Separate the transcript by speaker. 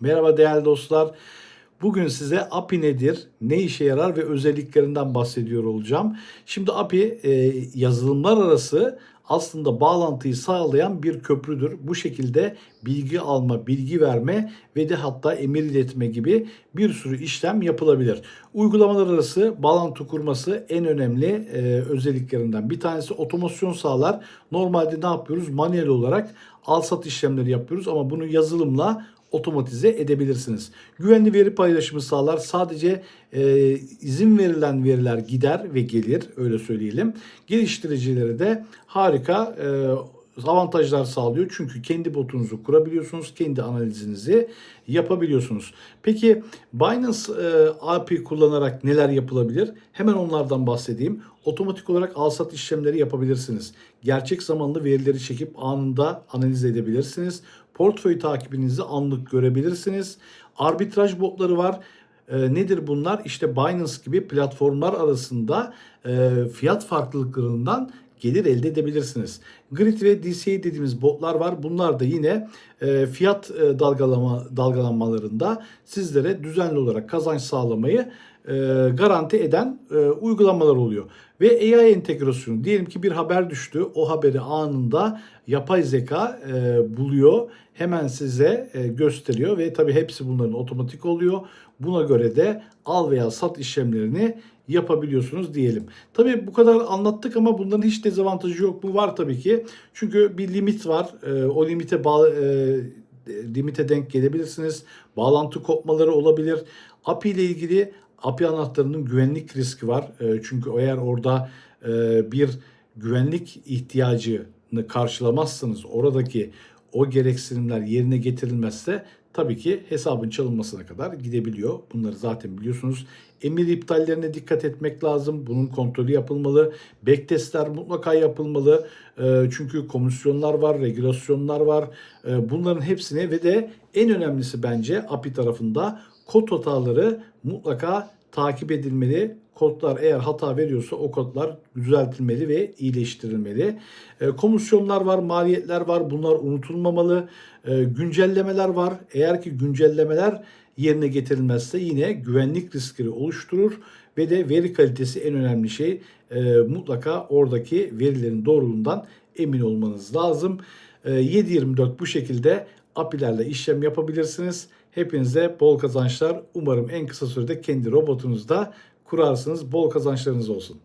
Speaker 1: Merhaba değerli dostlar. Bugün size API nedir, ne işe yarar ve özelliklerinden bahsediyor olacağım. Şimdi API e, yazılımlar arası aslında bağlantıyı sağlayan bir köprüdür. Bu şekilde bilgi alma, bilgi verme ve de hatta emir iletme gibi bir sürü işlem yapılabilir. Uygulamalar arası bağlantı kurması en önemli e, özelliklerinden bir tanesi otomasyon sağlar. Normalde ne yapıyoruz? Manuel olarak al sat işlemleri yapıyoruz ama bunu yazılımla otomatize edebilirsiniz. Güvenli veri paylaşımı sağlar. Sadece e, izin verilen veriler gider ve gelir öyle söyleyelim. Geliştiricilere de harika e, avantajlar sağlıyor. Çünkü kendi botunuzu kurabiliyorsunuz. Kendi analizinizi yapabiliyorsunuz. Peki Binance e, API kullanarak neler yapılabilir? Hemen onlardan bahsedeyim. Otomatik olarak al-sat işlemleri yapabilirsiniz. Gerçek zamanlı verileri çekip anında analiz edebilirsiniz. Portföy takibinizi anlık görebilirsiniz. Arbitraj botları var. E, nedir bunlar? İşte Binance gibi platformlar arasında e, fiyat farklılıklarından gelir elde edebilirsiniz. Grid ve DCA dediğimiz botlar var. Bunlar da yine e, fiyat e, dalgalama dalgalanmalarında sizlere düzenli olarak kazanç sağlamayı e, garanti eden e, uygulamalar oluyor. Ve AI entegrasyonu diyelim ki bir haber düştü. O haberi anında yapay zeka e, buluyor. Hemen size e, gösteriyor ve tabii hepsi bunların otomatik oluyor. Buna göre de al veya sat işlemlerini yapabiliyorsunuz diyelim. Tabii bu kadar anlattık ama bunların hiç dezavantajı yok mu? Var tabii ki. Çünkü bir limit var. E, o limite bağlı e, limite denk gelebilirsiniz. Bağlantı kopmaları olabilir. API ile ilgili API anahtarının güvenlik riski var. E, çünkü eğer orada e, bir güvenlik ihtiyacını karşılamazsanız oradaki o gereksinimler yerine getirilmezse tabii ki hesabın çalınmasına kadar gidebiliyor. Bunları zaten biliyorsunuz. Emir iptallerine dikkat etmek lazım. Bunun kontrolü yapılmalı. Backtestler mutlaka yapılmalı. E, çünkü komisyonlar var, regülasyonlar var. E, bunların hepsine ve de en önemlisi bence API tarafında kod hataları mutlaka takip edilmeli. Kodlar eğer hata veriyorsa o kodlar düzeltilmeli ve iyileştirilmeli. E, komisyonlar var, maliyetler var. Bunlar unutulmamalı. E, güncellemeler var. Eğer ki güncellemeler yerine getirilmezse yine güvenlik riskleri oluşturur ve de veri kalitesi en önemli şey. E, mutlaka oradaki verilerin doğruluğundan emin olmanız lazım. E, 7/24 bu şekilde API'lerle işlem yapabilirsiniz. Hepinize bol kazançlar. Umarım en kısa sürede kendi robotunuzda kurarsınız. Bol kazançlarınız olsun.